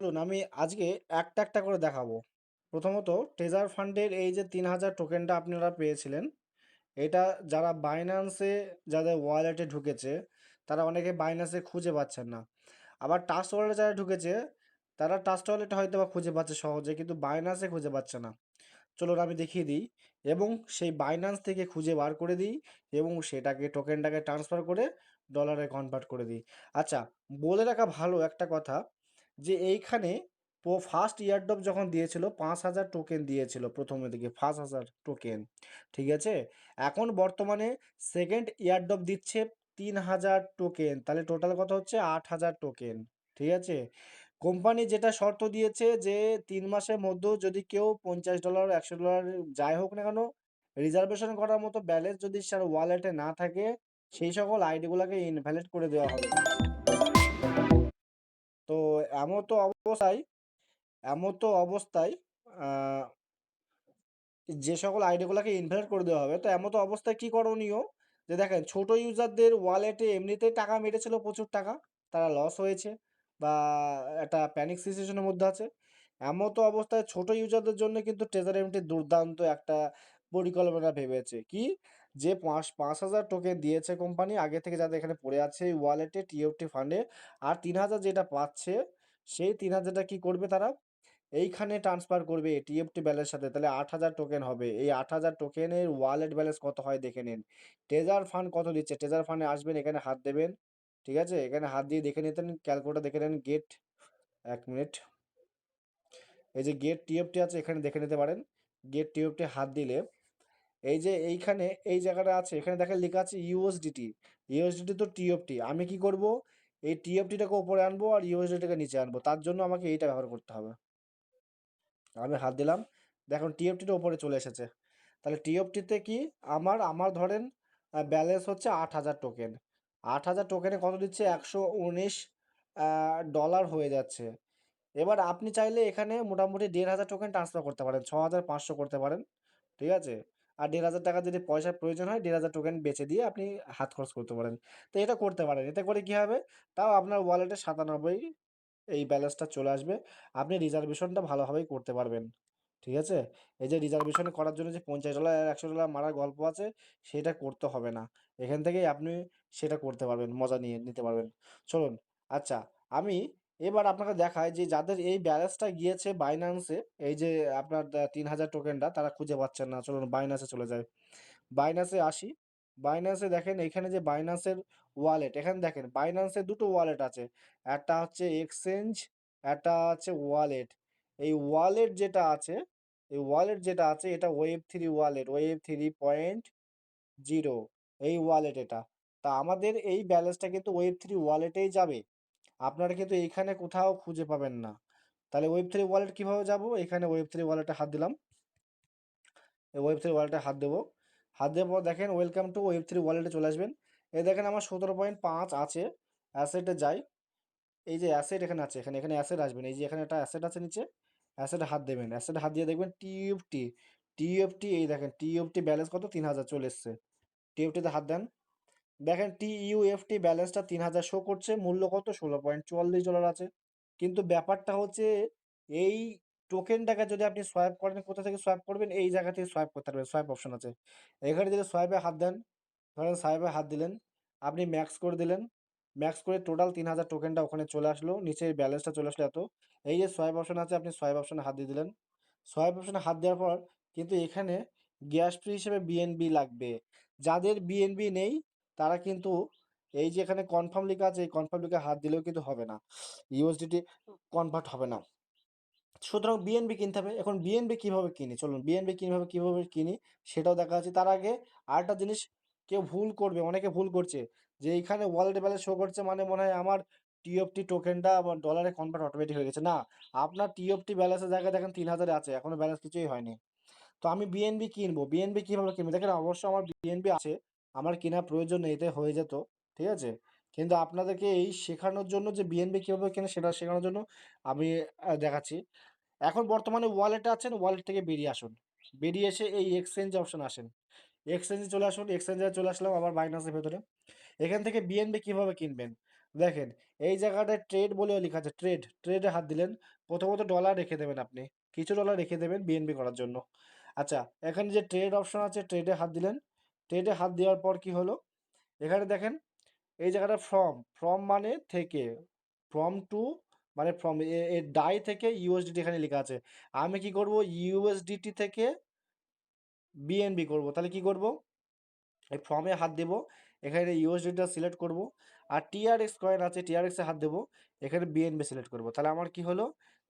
চলুন আমি আজকে একটা একটা করে দেখাবো। প্রথমত ট্রেজার ফান্ডের এই যে তিন হাজার টোকেনটা আপনারা পেয়েছিলেন, এটা যারা বাইন্যান্সে যাদের ওয়ালেটে ঢুকেছে, তারা অনেকে বাইন্যান্সে খুঁজে পাচ্ছেন না। আবার টাস্ট ওয়ালেটে যারা ঢুকেছে, তারা টাস্ট ওয়ালেটে হয়তো বা খুঁজে পাচ্ছে সহজে, কিন্তু বাইন্যান্সে খুঁজে পাচ্ছে না। চলুন আমি দেখিয়ে দিই এবং সেই বাইন্যান্স থেকে খুঁজে বার করে দিই এবং সেটাকে টোকেনটাকে ট্রান্সফার করে ডলারে কনভার্ট করে দিই। আচ্ছা বলে রাখা ভালো একটা কথা যে এইখানে ফার্স্ট ইয়ারড্রপ যখন দিয়েছিল, পাঁচ হাজার টোকেন দিয়েছিল প্রথমের দিকে পাঁচ হাজার টোকেন ঠিক আছে? এখন বর্তমানে সেকেন্ড ইয়ারড্রপ দিচ্ছে তিন হাজার টোকেন তাহলে টোটাল কত হচ্ছে? আট হাজার টোকেন ঠিক আছে? কোম্পানি যেটা শর্ত দিয়েছে যে তিন মাসের মধ্যেও যদি কেউ পঞ্চাশ ডলার একশো ডলার যাই হোক না কেন রিজার্ভেশন করার মতো ব্যালেন্স যদি স্যার ওয়ালেটে না থাকে, সেই সকল আইডিগুলোকে ইনভ্যালিড করে দেওয়া হবে। তো এমতো অবস্থায় এমতো অবস্থায় যে সকল আইডিগুলোকে ইনভ্যালিড করে দেওয়া হবে। তো এমতো অবস্থায় কি করণীয়? যে দেখেন, ছোট ইউজারদের ওয়ালেটে এমনিতেই টাকা মেরেছিল প্রচুর টাকা, তারা লস হয়েছে বা একটা প্যানিক সিচুয়েশনের মধ্যে আছে। এমতো অবস্থায় ছোট ইউজারদের জন্য কিন্তু ট্রেজার এমটি দুর্দান্ত একটা পরিকল্পনা ভেবেছে। কি? যে পাঁচ পাঁচ হাজার টোকেন দিয়েছে কোম্পানি আগে থেকে যাদের এখানে পড়ে আছে ওয়ালেটে টিএফটি ফান্ডে আর তিন হাজার যেটা পাচ্ছে, সেই তিন হাজারটা কি করবে তারা? এইখানে ট্রান্সফার করবে টিএফটি ব্যালেন্স সাথে, তাহলে আট হাজার টোকেন হবে। এই আট হাজার টোকেনের ওয়ালেট ব্যালেন্স কত হয় দেখে নিন। ট্রেজার ফান্ড কত দিচ্ছে? ট্রেজার ফান্ডে আসবেন, এখানে হাত দেবেন, ঠিক আছে? এখানে হাত দিয়ে দেখে নিতেন ক্যালকুলেটার দেখে নেন গেট এক মিনিট এই যে গেট টিএফটি আছে, এখানে দেখে নিতে পারেন। গেট টিএফটি হাত দিলে এই যে এইখানে, এই জায়গাটা আছে, এখানে দেখেন লেখা আছে ইউএসডিটি ইউএসডিটি তো টিএফটি আমি কি করব? এই টিএফটিটাকে উপরে আনব আর ইউএসডিটিকে নিচে আনব, তার জন্য আমাকে এইটা ব্যবহার করতে হবে। আমি হাত দিলাম, দেখুন টিএফটিটা উপরে চলে এসেছে। তাহলে টিএফটিতে কি? আমার আমার ধরেন ব্যালেন্স হচ্ছে আট হাজার টোকেন আট হাজার টোকেনে কত দিচ্ছে? একশো উনিশ ডলার হয়ে যাচ্ছে। এবার আপনি চাইলে এখানে মোটামুটি দেড় হাজার টোকেন ট্রান্সফার করতে পারেন ছ হাজার পাঁচশো করতে পারেন, ঠিক আছে? আর দেড় হাজার টাকা যদি পয়সার প্রয়োজন হয়, দেড় হাজার টোকেন বেচে দিয়ে আপনি হাত খরচ করতে পারেন। তো এটা করতে পারেন। এতে করে কি হবে? তাও আপনার ওয়ালেটে সাতানব্বই এই ব্যালেন্সটা চলে আসবে। আপনি রিজার্ভেশনটা ভালোভাবেই করতে পারবেন। ঠিক আছে? এই যে রিজার্ভেশন করার জন্য যে পঞ্চাশ ডলার একশো ডলার মারার গল্প আছে, সেটা করতে হবে না। এখান থেকেই আপনি সেটা করতে পারবেন, মজা নিয়ে নিতে পারবেন। চলুন আচ্ছা আমি এবার আপনাকে দেখায় যে যাদের এই ব্যালেন্সটা গিয়েছে বাইন্যান্সে এই যে আপনার তিন হাজার টোকেনটা তারা খুঁজে পাচ্ছেন না। চলুন বাইন্যান্সে চলে যায় বাইন্যান্সে আসি। বাইন্যান্সে দেখেন এখানে যে বাইন্যান্সের ওয়ালেট এখানে দেখেন বাইন্যান্সে দুটো ওয়ালেট আছে। একটা হচ্ছে এক্সচেঞ্জ একটা হচ্ছে ওয়ালেট এই ওয়ালেট যেটা আছে, এই ওয়ালেট যেটা আছে, এটা web three wallet web three point zero এই ওয়ালেট এটা। তা আমাদের এই ব্যালেন্সটা কিন্তু ওয়েব থ্রি ওয়ালেটেই যাবে। আপনারা কিন্তু এইখানে কোথাও খুঁজে পাবেন না। তাহলে ওয়েব থ্রি ওয়ালেট কীভাবে যাব? এখানে ওয়েব থ্রি ওয়ালেটে হাত দিলাম। ওয়েব থ্রি ওয়ালেটে হাত দেবো। হাত দেওয়ার পর দেখেন ওয়েলকাম টু ওয়েব থ্রি ওয়ালেটে চলে আসবেন। এই দেখেন আমার সতেরো পয়েন্ট পাঁচ আছে। অ্যাসেটে যাই। এই যে অ্যাসেট এখানে আছে, এখানে এখানে অ্যাসেট আসবেন এই যে এখানে একটা অ্যাসেট আছে নিচে। অ্যাসেটে হাত দেবেন। অ্যাসেটে হাত দিয়ে দেখবেন টিএফটি টিএফটি এই দেখেন টিএফটি ব্যালেন্স কত? তিন হাজার চলে এসছে। টিএফটিতে হাত দেন। দেখেন টি টিইউএফটি ব্যালেন্সটা তিন হাজার শো করছে, মূল্য কত? ষোলো পয়েন্ট চুয়াল্লিশ ডলার আছে। কিন্তু ব্যাপারটা হচ্ছে এই টোকেনটাকে যদি আপনি সোয়াইপ করেন, কোথা থেকে সোয়াইপ করবেন? এই জায়গা থেকে সোয়াইপ করতে পারবেন সোয়াইপ অপশন আছে। এখানে যদি সোয়াইপে হাত দেন, ধরেন সোয়াইপে হাত দিলেন, আপনি ম্যাক্স করে দিলেন ম্যাক্স করে টোটাল তিন হাজার টোকেনটা ওখানে চলে আসলো, নিচে ব্যালেন্সটা চলে আসলো এত। এই যে সোয়াইপ অপশন আছে, আপনি সোয়াইপ অপশনে হাত দিয়ে দিলেন। সোয়াইপ অপশনে হাত দেওয়ার পর কিন্তু এখানে গ্যাস ফ্রি হিসেবে বিএনবি লাগবে। যাদের বিএনবি নেই তারা কিন্তু এই যে এখানে কনফার্ম লেখা আছে, এই কনফার্ম লেখা হাত দিলেও কিন্তু হবে না। ইউএসডিটি কনভার্ট হবে না। সুতরাং বিএনবি কিনতে হবে। এখন বিএনবি কীভাবে কিনি? চলুন বিএনবি কীভাবে কীভাবে কিনি সেটাও দেখা আছে তার আগে আরেকটা জিনিস কেউ ভুল করবে, অনেকে ভুল করছে যে এইখানে ওয়ালেট ব্যালেন্স শো করছে মানে মনে হয় আমার টিএফটি টোকেনটা ডলারে কনভার্ট অটোমেটিক হয়ে গেছে। না, আপনার টিএফটি ব্যালেন্সের জায়গায় দেখেন তিন হাজারে আছে, এখনও ব্যালেন্স কিছুই হয়নি। তো আমি বিএনবি কিনবো। বিএনবি কীভাবে কিনবো? দেখেন অবশ্য আমার বিএনবি আছে। আমার কেনা প্রয়োজন নেই এতে হয়ে যেত, ঠিক আছে? কিন্তু আপনাদেরকে এই শেখানোর জন্য যে বিএনবি কীভাবে কেনে সেটা শেখানোর জন্য আমি দেখাচ্ছি। এখন বর্তমানে ওয়ালেটে আছেন ওয়ালেট থেকে বেরিয়ে আসুন। বেরিয়ে এসে এই এক্সচেঞ্জ অপশন আসেন। এক্সচেঞ্জে চলে আসুন এক্সচেঞ্জে চলে আসলাম আবার বাইনান্সের ভেতরে। এখান থেকে বিএনবি কীভাবে কিনবেন? দেখেন, এই জায়গাটায় ট্রেড বলেও লেখা আছে ট্রেড ট্রেডে হাত দিলেন। প্রথমত ডলার রেখে দেবেন আপনি। কিছু ডলার রেখে দেবেন বিএনবি করার জন্য। আচ্ছা এখানে যে ট্রেড অপশন আছে ট্রেডে হাত দিলেন। ট্রেডে হাত দেওয়ার পর কি হলো? এখানে দেখেন, এই জায়গাটা ফ্রম ফ্রম মানে থেকে ফ্রম টু মানে ফ্রম এ ডাই থেকে ইউএসডিটি এখানে লেখা আছে। আমি কি করব? ইউএসডিটি থেকে বিএনবি করব। তাহলে কি করব? এই ফর্মে হাত দেব, এখানে ইউএসডিটা সিলেক্ট করব, আর টিআরএক্স কয়েন আছে টিআরএক্সে হাত দেব, এখানে বিএনবি সিলেক্ট করব। তাহলে আমার কি হলো?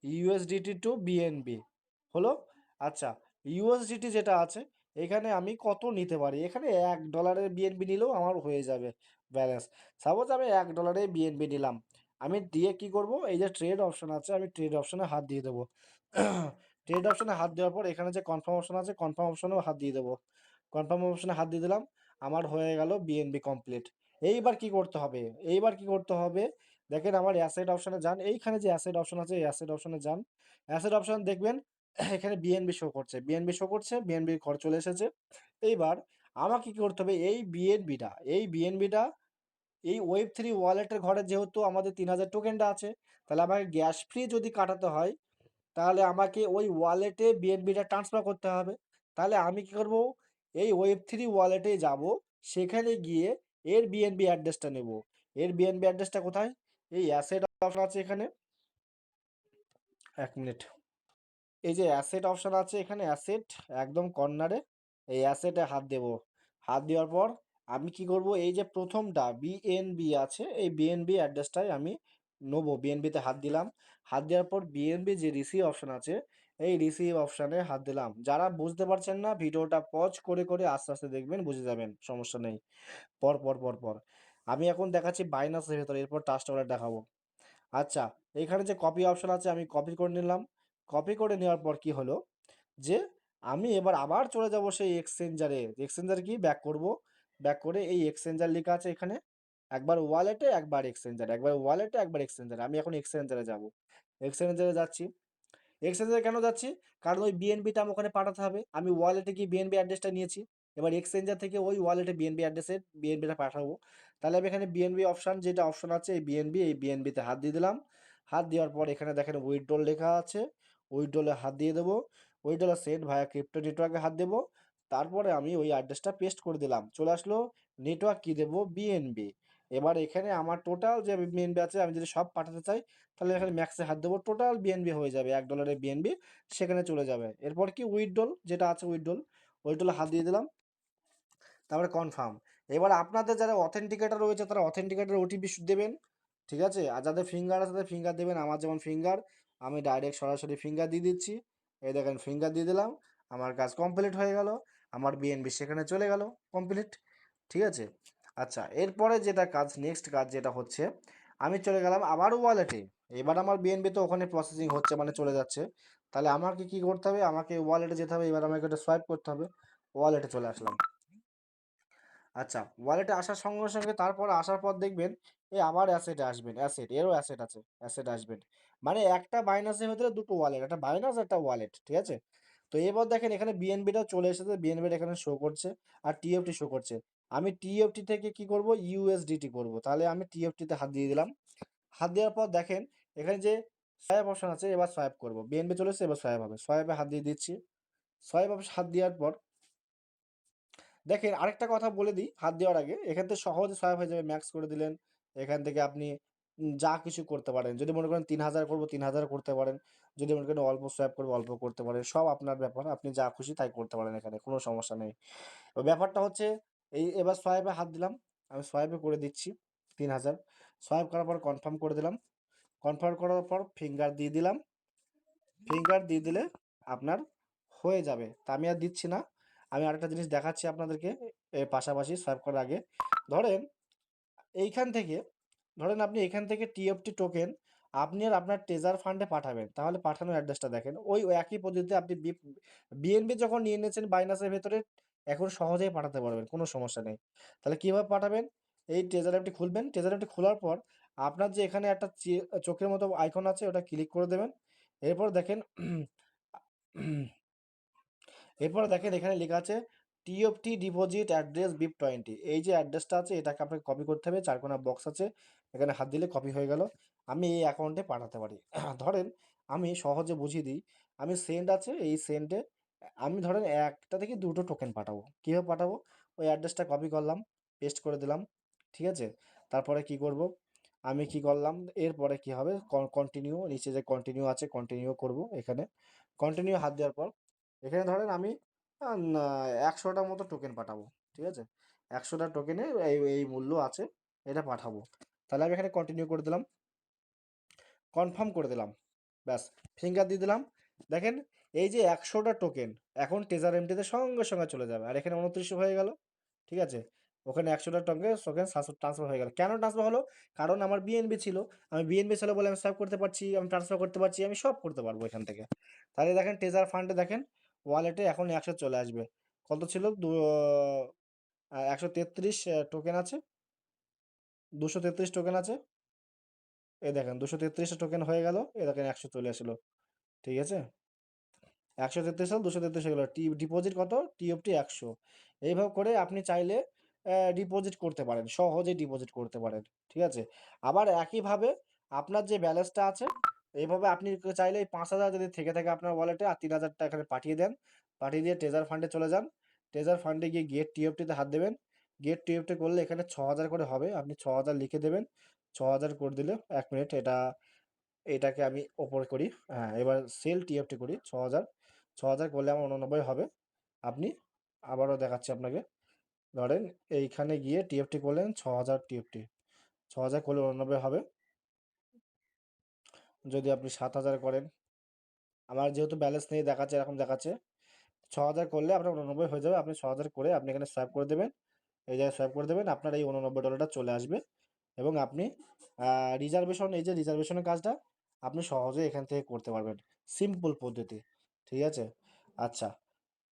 ইউএসডিটি টু বিএনবি হলো? আচ্ছা ইউএসডিটি যেটা আছে এখানে আমি কত নিতে পারি? এখানে এক ডলারের বিএনবি নিলেও আমার হয়ে যাবে ব্যালেন্স সাপোজ আমি এক ডলারে বিএনবি নিলাম। আমি দিয়ে কি করব? এই যে ট্রেড অপশন আছে, আমি ট্রেড অপশনে হাত দিয়ে দেবো। ট্রেড অপশনে হাত দেওয়ার পর এখানে যে কনফার্ম অপশন আছে কনফার্ম অপশনেও হাত দিয়ে দেবো। কনফার্ম অপশনে হাত দিয়ে দিলাম, আমার হয়ে গেল বিএনবি কমপ্লিট এইবার কি করতে হবে? এইবার কি করতে হবে? দেখেন আমার অ্যাসেট অপশনে যান। এইখানে যে অ্যাসেট অপশন আছে, এই অ্যাসেট অপশনে যান। অ্যাসেট অপশন দেখবেন এখানে বিএনবি শো করছে। বিএনবি শো করছে বিএনবি ঘর চলে এসেছে। এইবার আমাকে কি করতে হবে? এই বিএনবিটা এই বিএনবিটা এই ওয়েব থ্রি ওয়ালেটের ঘরে যেহেতু আমাদের তিন হাজার টোকেনটা আছে, তাহলে আমাকে গ্যাস ফ্রি যদি কাটাতে হয়, তাহলে আমাকে ওই ওয়ালেটে বিএনবিটা ট্রান্সফার করতে হবে। তাহলে আমি কি করব? এই ওয়েব থ্রি ওয়ালেটে যাব, সেখানে গিয়ে এর বিএনবি অ্যাড্রেসটা নেব। এর বিএনবি অ্যাড্রেসটা কোথায়? এই অ্যাসেট অপশন আছে এখানে। এক মিনিট। এই যে অ্যাসেট অপশান আছে এখানে অ্যাসেট একদম কর্নারে এই অ্যাসেটে হাত দেব। হাত দেওয়ার পর আমি কি করব? এই যে প্রথমটা বিএনবি আছে, এই বিএনবি অ্যাড্রেসটাই আমি নেব। বিএনবিতে হাত দিলাম। হাত দেওয়ার পর বিএনবি যে রিসিভ অপশান আছে, এই রিসিভ অপশানে হাত দিলাম। যারা বুঝতে পারছেন না, ভিডিওটা পজ করে করে আস্তে আস্তে দেখবেন, বুঝে যাবেন, সমস্যা নেই। পর পর পর পর। আমি এখন দেখাচ্ছি বাইনাসের ভেতরে, এরপর টাস্ট ওয়ালেট দেখাবো। আচ্ছা এখানে যে কপি অপশান আছে, আমি কপি করে নিলাম। কপি করে নেওয়ার পর কি হলো? যে আমি এবার আবার চলে যাব সেই এক্সচেঞ্জারে এক্সচেঞ্জার কি? ব্যাক করব। ব্যাক করে এই এক্সচেঞ্জার লেখা আছে এখানে। একবার ওয়ালেটে একবার এক্সচেঞ্জার একবার ওয়ালেটে একবার এক্সচেঞ্জার আমি এখন এক্সচেঞ্জারে যাব। এক্সচেঞ্জারে যাচ্ছি। এক্সচেঞ্জারে কেন যাচ্ছি? কারণ ওই বিএনবিটা আমি ওখানে পাঠাতে হবে। আমি ওয়ালেটে গিয়ে বিএনবি অ্যাড্রেসটা নিয়েছি। এবার এক্সচেঞ্জার থেকে ওই ওয়ালেটে বিএনবি অ্যাড্রেসে বিএনবিটা পাঠাবো। তাহলে আমি এখানে বিএনবি অপশান যেটা অপশন আছে এই বিএনবি এই বিএনবিতে হাত দিয়ে দিলাম। হাত দেওয়ার পর এখানে দেখেন উইথড্রল লেখা আছে। উইথড্রলে হাত দিয়ে দেবো উইথড্রলে সেট ভায়া ক্রিপ্টো নেটওয়ার্কে হাত দেবো, তারপরে আমি ওই অ্যাড্রেসটা পেস্ট করে দিলাম। চলে আসলো নেটওয়ার্ক কী দেবো? বিএনবি এবার এখানে আমার টোটাল যে বিএনবি আছে, আমি যদি সব পাঠাতে চাই, তাহলে এখানে ম্যাক্সে হাত দেবো টোটাল বিএনবি হয়ে যাবে, এক ডলারের বিএনবি সেখানে চলে যাবে। এরপর কি? উইথড্রল যেটা আছে উইথড্রল উইথড্রলে হাত দিয়ে দিলাম। তারপরে কনফার্ম এবার আপনাদের যারা অথেন্টিকেটার রয়েছে, তারা অথেন্টিকেটার ওটিপি দেবেন, ঠিক আছে? আর যাদের ফিঙ্গার আছে, তাদের ফিঙ্গার দেবেন, আমার যেমন ফিঙ্গার আমি ডাইরেক্ট সরাসরি ফিঙ্গার দিয়ে দিচ্ছি। এই দেখেন ফিঙ্গার দিয়ে দিলাম। আমার কাজ কমপ্লিট হয়ে গেল। আমার বিএনবি সেখানে চলে গেল কমপ্লিট ঠিক আছে? আচ্ছা এরপরে যেটা কাজ নেক্সট কাজ যেটা হচ্ছে, আমি চলে গেলাম আবার ওয়ালেটে এবার আমার বিএনবি তো ওখানে প্রসেসিং হচ্ছে মানে চলে যাচ্ছে। তাহলে আমাকে কি করতে হবে? আমাকে ওয়ালেটে যেতে হবে। এবার আমাকে একটা সোয়াইপ করতে হবে। ওয়ালেটে চলে আসলাম। আচ্ছা ওয়ালেটে আসার সঙ্গে সঙ্গে তারপর আসার পর দেখবেন এ আবার অ্যাসেট আসবেন অ্যাসেট এরও অ্যাসেট আছে অ্যাসেট আসবেন। মানে একটা বাইনাসের ভেতরে দুটো ওয়ালেট একটা বাইনাস একটা ওয়ালেট ঠিক আছে? তো এবার দেখেন এখানে বিএনবিটা চলে এসেছে বিএনবিটা এখানে শো করছে আর টিএফটি শো করছে। আমি টিএফটি থেকে কি করব? ইউএসডিটি করব। তাহলে আমি টিএফটিতে হাত দিয়ে দিলাম। হাত দেওয়ার পর দেখেন, এখানে যে সোয়াইপ অপশন আছে, এবার সোয়াইপ করব। বিএনবি চলে এসেছে, এবার সোয়াইপ হবে। সোয়াইপে হাত দিয়ে দিচ্ছি। সোয়াইপ অপশন হাত দেওয়ার পর দেখেন, আরেকটা কথা বলে দিই, হাত দেওয়ার আগে। এখান থেকে সহজে সোয়াইপ হয়ে যাবে ম্যাক্স করে দিলেন। এখান থেকে আপনি যা কিছু করতে পারেন। যদি মনে করেন তিন হাজার করব, তিন হাজার করতে পারেন। যদি মনে করেন অল্প সোয়াইপ করব, অল্প করতে পারেন। সব আপনার ব্যাপার। আপনি যা খুশি তাই করতে পারেন এখানে, কোনো সমস্যা নেই। ব্যাপারটা হচ্ছে, এই এবার সোয়াইপে হাত দিলাম। আমি সোয়াইপে করে দিচ্ছি তিন হাজার। সোয়াইপ করার পর কনফার্ম করে দিলাম। কনফার্ম করার পর ফিঙ্গার দিয়ে দিলাম। ফিঙ্গার দিয়ে দিলে আপনার হয়ে যাবে। তা আমি আর দিচ্ছি না। আমি আরেকটা জিনিস দেখাচ্ছি আপনাদেরকে পাশাপাশি সোয়াইপ করার আগে। ধরেন, এইখান থেকে, ধরেন আপনি এখান থেকে টিএফটি টোকেন আপনি আর আপনার ট্রেজার ফান্ডে পাঠাবেন। তাহলে পাঠানোর অ্যাড্রেসটা দেখেন। ওই একই পদ্ধতিতে আপনি বিএনবি যখন নিয়ে নিয়েছেন বাইনাসের ভেতরে, এখন সহজেই পাঠাতে পারবেন, কোনো সমস্যা নেই। তাহলে কীভাবে পাঠাবেন? এই ট্রেজার অ্যাপটি খুলবেন। ট্রেজার অ্যাপটি খোলার পর আপনার যে এখানে একটা চোখের মতো আইকন আছে, ওটা ক্লিক করে দেবেন। এরপর দেখেন এরপর দেখেন এখানে লেখা আছে TFT deposit address BEP twenty এই যে অ্যাড্রেসটা আছে, এটাকে আপনাকে কপি করতে হবে চারকোনা বক্স আছে, এখানে হাত দিলে কপি হয়ে গেল। আমি এই অ্যাকাউন্টে পাঠাতে পারি। ধরেন আমি সহজে বুঝিয়ে দিই, আমি সেন্ড আছে, এই সেন্ডে আমি ধরেন একটা থেকে দুটো টোকেন পাঠাবো। কীভাবে পাঠাবো? ওই অ্যাড্রেসটা কপি করলাম পেস্ট করে দিলাম, ঠিক আছে? তারপরে কি করব? আমি কি করলাম? এরপরে কি হবে? কন্টিনিউ নিচে যে কন্টিনিউ আছে কন্টিনিউ করব এখানে। কন্টিনিউ হাত দেওয়ার পর এখানে ধরেন আমি একশোটা মতো টোকেন পাঠাবো, ঠিক আছে? একশোটা টোকেনে এই এই মূল্য আছে, এটা পাঠাবো। তাহলে আমি এখানে কন্টিনিউ করে দিলাম। কনফার্ম করে দিলাম। ব্যাস ফিঙ্গার দিয়ে দিলাম। দেখেন, এই যে একশোটা টোকেন এখন টেজার এমটিতে সঙ্গে সঙ্গে চলে যাবে। আর এখানে উনত্রিশশো হয়ে গেল, ঠিক আছে? ওখানে একশোটা টোকেন টোকেন ট্রান্সফার হয়ে গেল। কেন ট্রান্সফার হলো? কারণ আমার বিএনবি ছিল। আমি বিএনবি ছিল বলে আমি সার্ভ করতে পারছি, আমি ট্রান্সফার করতে পারছি, আমি সব করতে পারব এখান থেকে। তাহলে দেখেন টেজার ফান্ডে দেখেন ওয়ালেটে এখন একশো চলে আসবে। কত ছিল? দু একশো তেত্রিশ টোকেন আছে। দুশো তেত্রিশ টোকেন আছে। এই দেখেন, দুশো তেত্রিশটা টোকেন হয়ে গেল। এ দেখেন, একশো চলে আসলো। ঠিক আছে? একশো তেত্রিশ সাল দুশো তেত্রিশ হয়ে গেলো। টি ডিপোজিট কত? টি টিএফটি একশো। এইভাবে করে আপনি চাইলে ডিপোজিট করতে পারেন। সহজে ডিপোজিট করতে পারেন। ঠিক আছে? আবার একইভাবে আপনার যে ব্যালেন্সটা আছে এইভাবে আপনি চাইলে এই পাঁচ হাজার যদি থেকে থাকে আপনার ওয়ালেটে আর তিন হাজার টাকা পাঠিয়ে দেন। পাঠিয়ে দিয়ে ট্রেজার ফান্ডে চলে যান। ট্রেজার ফান্ডে গিয়ে গেট টিএফটিতে হাত দেবেন। গেট টিএফটি করলে এখানে ছ হাজার করে হবে। আপনি ছ হাজার লিখে দেবেন। ছ হাজার করে দিলে এক মিনিট এটা, এটাকে আমি ওপর করি। হ্যাঁ এবার সেল টিএফটি করি ছ হাজার। ছ হাজার করলে আমার উননব্বই হবে। আপনি আবারও দেখাচ্ছি আপনাকে। ধরেন এইখানে গিয়ে টিএফটি করলেন ছ হাজার টিএফটি ছ হাজার করলে উননব্বই হবে। যদি আপনি সাত হাজার করেন। আমার যেহেতু ব্যালেন্স নেই দেখাচ্ছে, এরকম দেখাচ্ছে। ছ হাজার করলে আপনার উননব্বই হয়ে যাবে। আপনি ছ হাজার করে আপনি এখানে সোয়াইপ করে দেবেন। এই জায়গায় সোয়াইপ করে দেবেন। আপনার এই উননব্বই ডলারটা চলে আসবে। এবং আপনি রিজার্ভেশন এই যে রিজার্ভেশনের কাজটা আপনি সহজে এখান থেকে করতে পারবেন। সিম্পল পদ্ধতি। ঠিক আছে? আচ্ছা।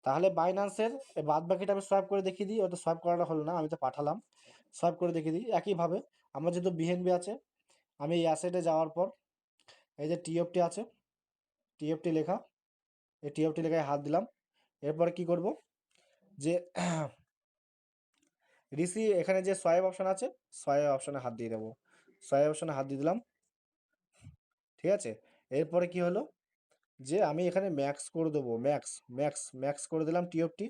তাহলে বাইন্যান্সের বাদ বাকিটা আমি সোয়াইপ করে দেখিয়ে দিই। ওটা সোয়াইপ করাটা হলো না, আমি তো পাঠালাম। সোয়াইপ করে দেখিয়ে দিই। একইভাবে, আমার যেহেতু বিএনবি আছে, আমি এই অ্যাসেটে যাওয়ার পর এই যে টিএফটি আছে টিএফটি লেখা, এই টিএফটি লেখায় হাত দিলাম। এরপরে কি করব? যে রিসি এখানে যে সোয়াইপ অপশান আছে সোয়াইপ অপশানে হাত দিয়ে দেবো। সোয়াইপ অপশানে হাত দিয়ে দিলাম। ঠিক আছে? এরপরে কি হলো? যে আমি এখানে ম্যাক্স করে দেবো ম্যাক্স ম্যাক্স ম্যাক্স করে দিলাম টিএফটি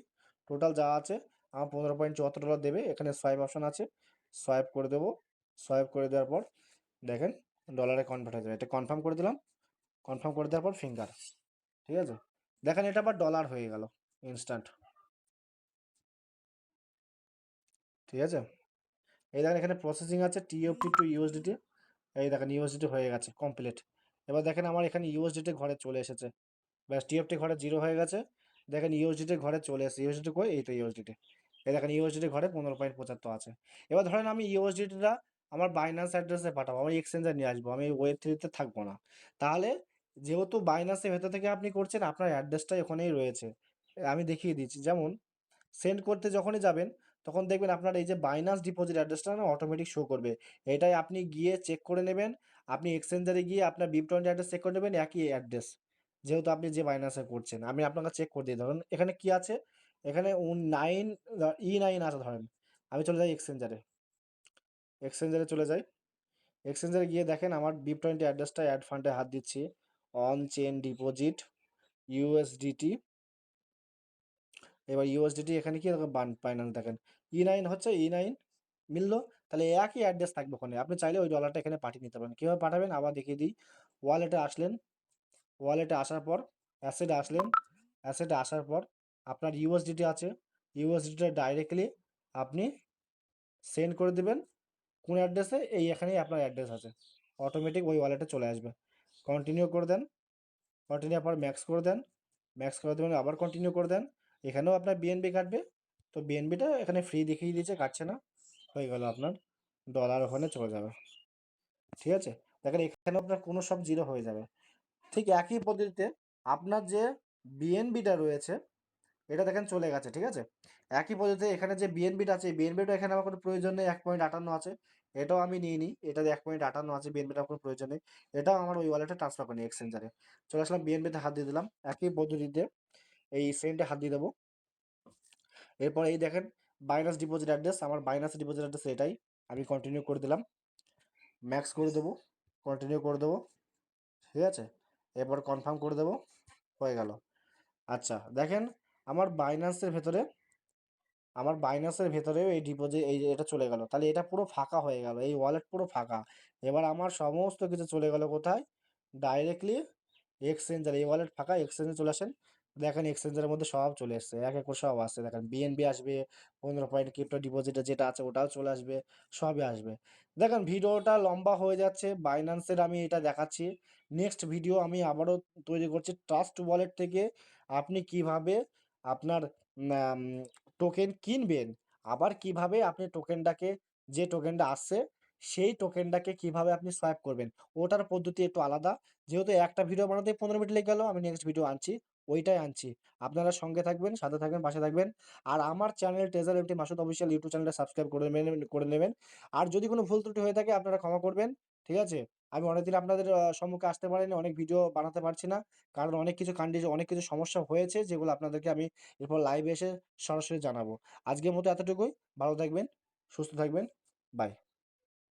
টোটাল যা আছে, আমার পনেরো পয়েন্ট চুয়াত্তর ডলার দেবে। এখানে সোয়াইপ অপশান আছে সোয়াইপ করে দেবো। সোয়াইপ করে দেওয়ার পর, দেখেন ডলারে কনভার্ট হয়ে যাবে। এটা কনফার্ম করে দিলাম। কনফার্ম করে দেওয়ার পর ফিঙ্গার ঠিক আছে? দেখেন এটা আবার ডলার হয়ে গেল ইনস্ট্যান্ট ঠিক আছে? এই দেখেন এখানে প্রসেসিং আছে টিএফটি টু ইউএসডিটি এই দেখেন ইউএসডিটি হয়ে গেছে কমপ্লিট এবার দেখেন আমার এখানে ইউএসডিটি ঘরে চলে এসেছে। ব্যাস টিএফটি ঘরে জিরো হয়ে গেছে। দেখেন ইউএসডিটি ঘরে চলে এসেছে। ইউএসডিটি কই? এই তো ইউএসডিটি এই দেখেন ইউএসডিটি ঘরে পনেরো পয়েন্ট পঁচাত্তর আছে। এবার ধরেন আমি ইউএসডিটিটা আমার বাইন্যান্স অ্যাড্রেসে পাঠাবো আমি এক্সচেঞ্জার নিয়ে আসব, আমি ওয়েব থ্রিতে থাকব না। তাহলে যেহেতু বাইন্যান্সের ভেতর থেকে আপনি করছেন, আপনার অ্যাড্রেসটা ওখানেই রয়েছে। আমি দেখিয়ে দিচ্ছি, যেমন সেন্ড করতে যখনই যাবেন, তখন দেখবেন আপনার এই যে বাইনান্স ডিপোজিট অ্যাড্রেসটা না অটোমেটিক শো করবে। এটাই আপনি গিয়ে চেক করে নেবেন, আপনি এক্সচেঞ্জারে গিয়ে আপনার বিপ টোয়েন্টি অ্যাড্রেস চেক করে নেবেন, একই অ্যাড্রেস যেহেতু আপনি যে বাইনান্সে করছেন। আমি আপনাকে চেক করে দিয়ে ধরুন এখানে কি আছে? এখানে নাইন ই নাইন আছে ধরেন, আমি চলে যাই এক্সচেঞ্জারে এক্সচেঞ্জারে চলে যাই। এক্সচেঞ্জারে গিয়ে দেখেন আমার বিপ টোয়েন্টি অ্যাড্রেসটা অ্যাড ফান্ডে হাত দিচ্ছি। অন চেন ডিপোজিট ইউএসডিটি এবার ইউএসডিটি এখানে কি বাইনান্স দেখেন। ই নাইন হচ্ছে ই নাইন মিললো। তাহলে একই অ্যাড্রেস থাকবে ওখানে। আপনি চাইলে ওই ডলারটা এখানে পাঠিয়ে নিতে পারেন। কীভাবে পাঠাবেন? আবার দেখিয়ে দিই। ওয়ালেটে আসলেন। ওয়ালেটে আসার পর অ্যাসেটে আসলেন। অ্যাসেটে আসার পর আপনার ইউএসডিটি আছে। ইউএসডিটা ডাইরেক্টলি আপনি সেন্ড করে দেবেন। কোন অ্যাড্রেসে এই এখানেই আপনার অ্যাড্রেস আছে। অটোমেটিক ওই ওয়ালেটে চলে আসবে। কন্টিনিউ করে দেন। কন্টিনিউ পর ম্যাক্স করে দেন। ম্যাক্স করে দেবেন আবার কন্টিনিউ করে দেন। এখানেও আপনার বিএনবি কাটবে। তো বিএনবিটা এখানে ফ্রি দেখিয়ে দিয়েছে, কাটছে না। হয়ে গেল আপনার। ডলার ওখানে চলে যাবে। ঠিক আছে? দেখেন এখানে আপনার কোনো সব জিরো হয়ে যাবে। ঠিক একই পদ্ধতিতে আপনার যে বিএনবিটা রয়েছে, এটা দেখেন চলে গেছে। ঠিক আছে? একই পদ্ধতিতে এখানে যে বিএনবিটা আছে বিএনবিটা এখানে আমার কোনো প্রয়োজন নেই। এক পয়েন্ট আটান্ন আছে। এটাও আমি নিয়ে নিই। এটাতে এক পয়েন্ট আটান্ন আছে বিএনবিটা কোনো প্রয়োজন নেই। এটাও আমার ওই ওয়ালেটে ট্রান্সফার করি এক্সচেঞ্জারে চলে আসলাম বিএনবিতে হাত দিয়ে দিলাম। একই পদ্ধতিতে এই সেন্টে হাত দিয়ে দেবো। এরপর এই দেখেন বাইনাস ডিপোজিট অ্যাড্রেস আমার বাইনাস ডিপোজিট অ্যাড্রেস এটাই। আমি কন্টিনিউ করে দিলাম। ম্যাক্স করে দেবো। কন্টিনিউ করে দেবো। ঠিক আছে? এরপর কনফার্ম করে দেবো। হয়ে গেল। আচ্ছা দেখেন আমার বাইন্যান্সের ভেতরে আমার বাইন্যান্সের ভেতরেও এই ডিপোজিট এই এটা চলে গেল। তাহলে এটা পুরো ফাঁকা হয়ে গেল, এই ওয়ালেট পুরো ফাঁকা। এবার আমার সমস্ত কিছু চলে গেল কোথায়? ডাইরেক্টলি এক্সচেঞ্জার এই ওয়ালেট ফাঁকা এক্সচেঞ্জে চলে আসেন। দেখেন এক্সচেঞ্জের মধ্যে সব চলে এসছে, এক এক সব আসছে। দেখেন বিএনবি আসবে, পনেরো পয়েন্ট ক্রিপ্টো ডিপোজিটে যেটা আছে ওটাও চলে আসবে, সবই আসবে। দেখেন ভিডিওটা লম্বা হয়ে যাচ্ছে বাইন্যান্সের আমি এটা দেখাচ্ছি। নেক্সট ভিডিও আমি আবারও তৈরি করছি ট্রাস্ট ওয়ালেট থেকে। আপনি কীভাবে আপনার টোকেন কিনবেন, আবার কীভাবে আপনি টোকেনটাকে যে টোকেনটা আসছে, সেই টোকেনটাকে কীভাবে আপনি সোয়াইপ করবেন, ওটার পদ্ধতি একটু আলাদা। যেহেতু একটা ভিডিও বানাতে পনেরো মিনিট লেগে গেল, আমি নেক্সট ভিডিও আনছি, ওইটাই আনছি। আপনারা সঙ্গে থাকবেন, সাথে থাকবেন, পাশে থাকবেন। আর আমার channel treasure MT Masud official YouTube চ্যানেলটা সাবস্ক্রাইব করে নেবেন করে নেবেন। আর যদি কোনো ভুল ত্রুটি হয়ে থাকে, আপনারা ক্ষমা করবেন, ঠিক আছে? আমি অনেকদিন আপনাদের সম্মুখে আসতে পারিনি অনেক ভিডিও বানাতে পারছি না। কারণ অনেক কিছু কান্ডিজ অনেক কিছু সমস্যা হয়েছে যেগুলো আপনাদেরকে আমি এরপর লাইভে এসে সরাসরি জানাব। আজকের মতো এতটুকুই। ভালো থাকবেন, সুস্থ থাকবেন। বাই